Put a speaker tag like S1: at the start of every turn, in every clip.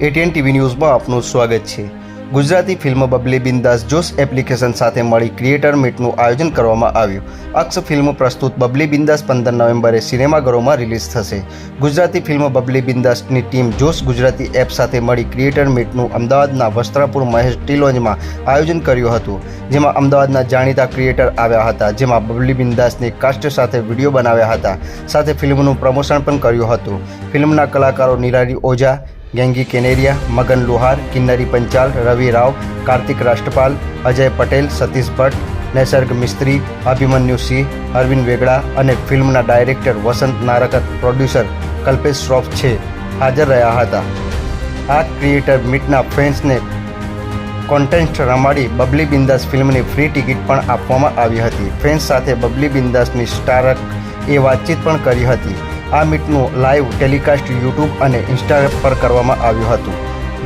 S1: ATN TV ન્યૂઝમાં આપનું સ્વાગત છે. ગુજરાતી ફિલ્મ બબલી બિંદાસ જોશ એપ્લિકેશન સાથે મળી ક્રિએટર મીટનું આયોજન કરવામાં આવ્યું. અક્ષ ફિલ્મ પ્રસ્તુત બબલી બિંદાસ પંદર નવેમ્બરે સિનેમાઘરોમાં રિલીઝ થશે. ગુજરાતી ફિલ્મ બબલી બિંદાસની ટીમ જોશ ગુજરાતી એપ સાથે મળી ક્રિએટર મીટનું અમદાવાદના વસ્ત્રાપુર મહેશ ટીલોન્જમાં આયોજન કર્યું હતું. જેમાં અમદાવાદના જાણીતા ક્રિએટર આવ્યા હતા. જેમાં બબલી બિંદાસની કાસ્ટ સાથે વીડિયો બનાવ્યા હતા. સાથે ફિલ્મનું પ્રમોશન પણ કર્યું હતું. ફિલ્મના કલાકારો નિરારી ઓઝા ગેંગી કેનેરિયા, મગન લુહાર, કિન્નરી પંચાલ, રવિ રાવ, કાર્તિક રાષ્ટ્રપાલ, અજય પટેલ, સતીશ ભટ્ટ, નૈસર્ગ મિસ્ત્રી, અભિમન્યુ સિંહ, અરવિંદ વેગડા અને ફિલ્મના ડાયરેક્ટર વસંત નારકત, પ્રોડ્યુસર કલ્પેશ શ્રોફ છે, હાજર રહ્યા હતા. આ ક્રિએટર મીટના ફેન્સને કોન્ટેસ્ટ રમાડી બબલી બિંદાસ ફિલ્મની ફ્રી ટિકિટ પણ આપવામાં આવી હતી. ફેન્સ સાથે બબલી બિંદાસની સ્ટારક એ વાતચીત પણ કરી હતી. આ મીટનું લાઈવ ટેલિકાસ્ટ યુટ્યુબ અને ઇન્સ્ટા પર કરવામાં આવ્યું હતું.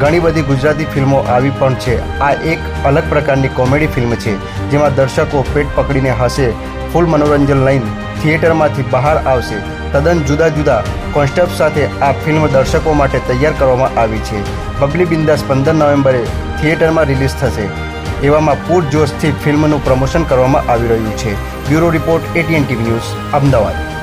S1: ઘણી બધી ગુજરાતી ફિલ્મો આવી પણ છે. આ એક અલગ પ્રકારની કોમેડી ફિલ્મ છે, જેમાં દર્શકો પેટ પકડીને હશે ફૂલ મનોરંજન લઈને થિયેટરમાંથી બહાર આવશે. તદ્દન જુદા જુદા કોન્સેપ્ટ સાથે આ ફિલ્મ દર્શકો માટે તૈયાર કરવામાં આવી છે. બબલી બિંદાસ પંદર નવેમ્બરે થિયેટરમાં રિલીઝ થશે. એવામાં પૂરજોશથી ફિલ્મનું પ્રમોશન કરવામાં આવી રહ્યું છે. Bureau report ATN TV news, Ahmedabad.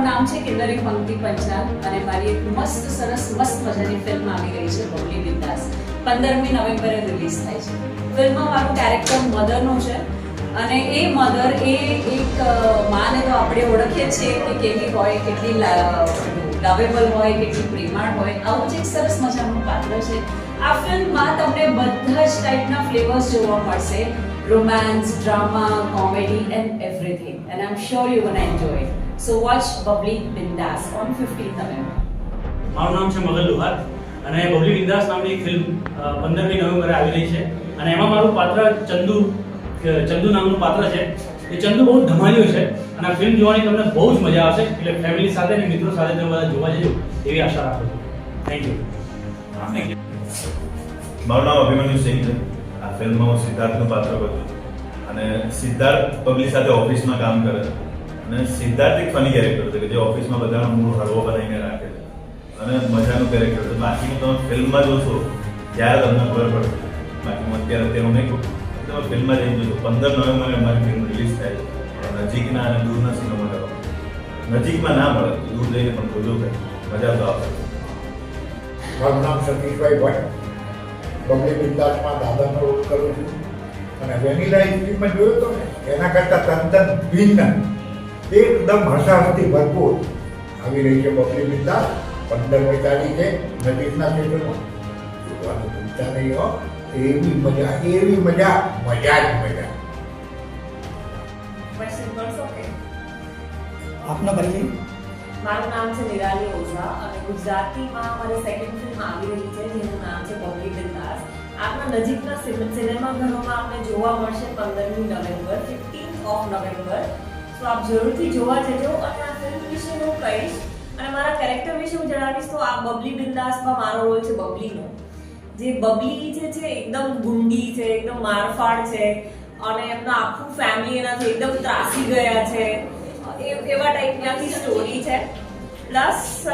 S2: મારું નામ છે કિન્નરી પંક્તિ પંચાલ? અને મારી એક મસ્ત, સરસ, મસ્ત મજાની ફિલ્મ આવી રહી છે, બબલી બિંદાસ. પંદરમી નવેમ્બરે રિલીઝ થાય છે. ફિલ્મમાં મારું કેરેક્ટર મધરનું છે. અને એ મધર એ એક માને તો આપણે ઓળખીએ છીએ કે કેવી હોય, કેટલી લવેબલ હોય, કેટલી પ્રેમાળ હોય. આવું જ એક સરસ મજાનું પાત્ર છે. આ ફિલ્મમાં તમને બધા જ ટાઈપના ફ્લેવર્સ જોવા મળશે. Romance drama comedy and everything and I am sure you one enjoy so watch Babli Bindaas on fifteen November
S3: મારું નામ છે મગલ લુહાર અને બબલી બિંદાસ નામની એક ફિલ્મ પંદરમી નવેમ્બરે આવી રહી છે. અને એમાં મારું પાત્ર ચંદુ ચંદુ નામનું પાત્ર છે. એ ચંદુ બહુ ધમાલ્યું છે. અને આ ફિલ્મ જોવાની તમને બહુ જ મજા આવશે. એટલે ફેમિલી સાથે અને મિત્રો સાથે તમે બધા જોવા જજો એવી આશા રાખું છું. થેન્ક યુ થેન્ક યુ
S4: મારું નામ અભિમન્યુ સિંહ છે. આ ફિલ્મમાં હું સિદ્ધાર્થનું પાત્ર કરું છું. અને સિદ્ધાર્થ પબ્લિક સાથે ઓફિસમાં કામ કરે છે. અને સિદ્ધાર્થ એક ફની કેરેક્ટર છે કે જે ઓફિસમાં બધાનો મૂળ હળવો બનાવીને રાખે છે. અને મજાનું કેરેક્ટર છે. બાકીનું તમે ફિલ્મમાં જોશો, ત્યારે તમને ખબર પડશે. બાકી હું અત્યારે હું નહીં કહું. તમે ફિલ્મમાં જઈને જોશો પંદર નવેમ્બરે અમારી ફિલ્મ રિલીઝ થાય છે. નજીકના અને દૂરના સિનેમા નજીકમાં ના મળે. દૂર જઈને પણ જોજો કે મજા તો આવશે.
S5: મારું નામ સતીશભાઈ ભટ્ટ. પબ્લિક બિંદાસમાં દાદાનો રોલ કરું છું. અને વેનીલા આઈસ્ક્રીમમાં જોયો તો ને એના કરતાં તદ્દન ભિન્ન. એકદમ હસાહસથી ભરપૂર. આવી રહી છે બકરી બિંદાસ પંદરમી તારીખે નજીકના ક્ષેત્રમાં જોવાનું ભૂલતા નહીં હો. એવી મજા એવી મજા મજા જ મજા.
S6: આપના પરિચય?
S2: મારું નામ છે નિરાલી ઓઝા અને ગુજરાતીમાં મારી સેકન્ડ ફિલ્મ આવી રહી છે જેનું નામ છે બબલી બિંદાસ. આપણા નજીકના સિને- સિનેમાઘરોમાં આપને જોવા મળશે પંદરમી નવેમ્બર ફિફ્ટીન્થ ઓફ નવેમ્બર. તો આપ જરૂરથી જોવા જજો. અને આ ફિલ્મ વિશે હું કહીશ. અને મારા કેરેક્ટર વિશે હું જણાવીશ તો આ બબલી બિંદાસમાં મારો રોલ છે બબલીનો. જે બબલી જે છે એકદમ ગુંડી છે, એકદમ મારફાડ છે. અને એમનું આખું ફેમિલી એનાથી એકદમ ત્રાસી ગયા છે. એવા ટાઈપની આખી સ્ટોરી છે. પ્લસ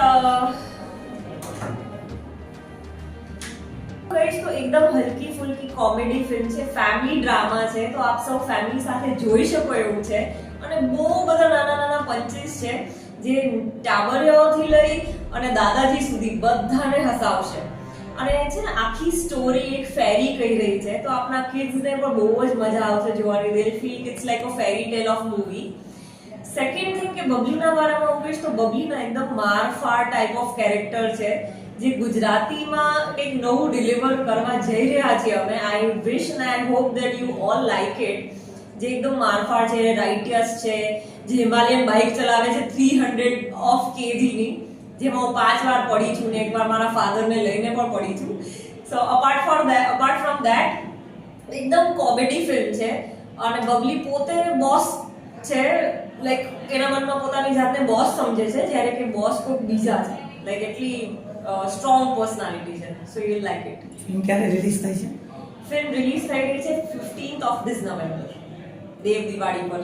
S2: કહીશ તો એકદમ હલકી ફુલકી કોમેડી ફિલ્મ છે ફેમિલી ડ્રામા છે, તો આપ સૌ ફેમિલી સાથે જોઈ શકો એવું છે. અને બહુ બધા નાના નાના પંચીસ છે, જે ટાબરિયાઓથી લઈ અને દાદાજી સુધી બધાને હસાવશે. અને છે ને, આખી સ્ટોરી એક ફેરી કહી રહી છે, તો આપણા કિડ્સને પણ બહુ જ મજા આવશે જોવાની. દિલ feel it's like a fairy tale of movie second thing કે બબલીના બારામાં હું કહીશ તો બબલીના એકદમ મારફાર ટાઈપ ઓફ કેરેક્ટર છે. જે ગુજરાતીમાં એક નવું ડિલિવર કરવા જઈ રહ્યા છીએ અમે I wish and I hope that you all like it જે એકદમ મારફાળ છે રાઇટિયસ છે, જે હિમાલયન બાઇક ચલાવે છે થ્રી હંડ્રેડ ઓફ કેજીની જેમાં હું પાંચ વાર પડી છું ને એકવાર મારા ફાધરને લઈને પણ પડી છું. So apart for that apart from that એકદમ કોમેડી ફિલ્મ છે. અને બબલી પોતે બોસ છે લાઈક એના મનમાં પોતાની જાતને બોસ સમજે છે, જ્યારે કે બોસ કોઈક બીજા છે. લાઈક એટલી સ્ટ્રોંગ પર્સનાલિટી છે. So you like it
S6: film ક્યારે રિલીઝ થાય છે?
S2: ફિલ્મ રિલીઝ થઈ ગઈ છે fifteenth of this November Dev Diwali પર.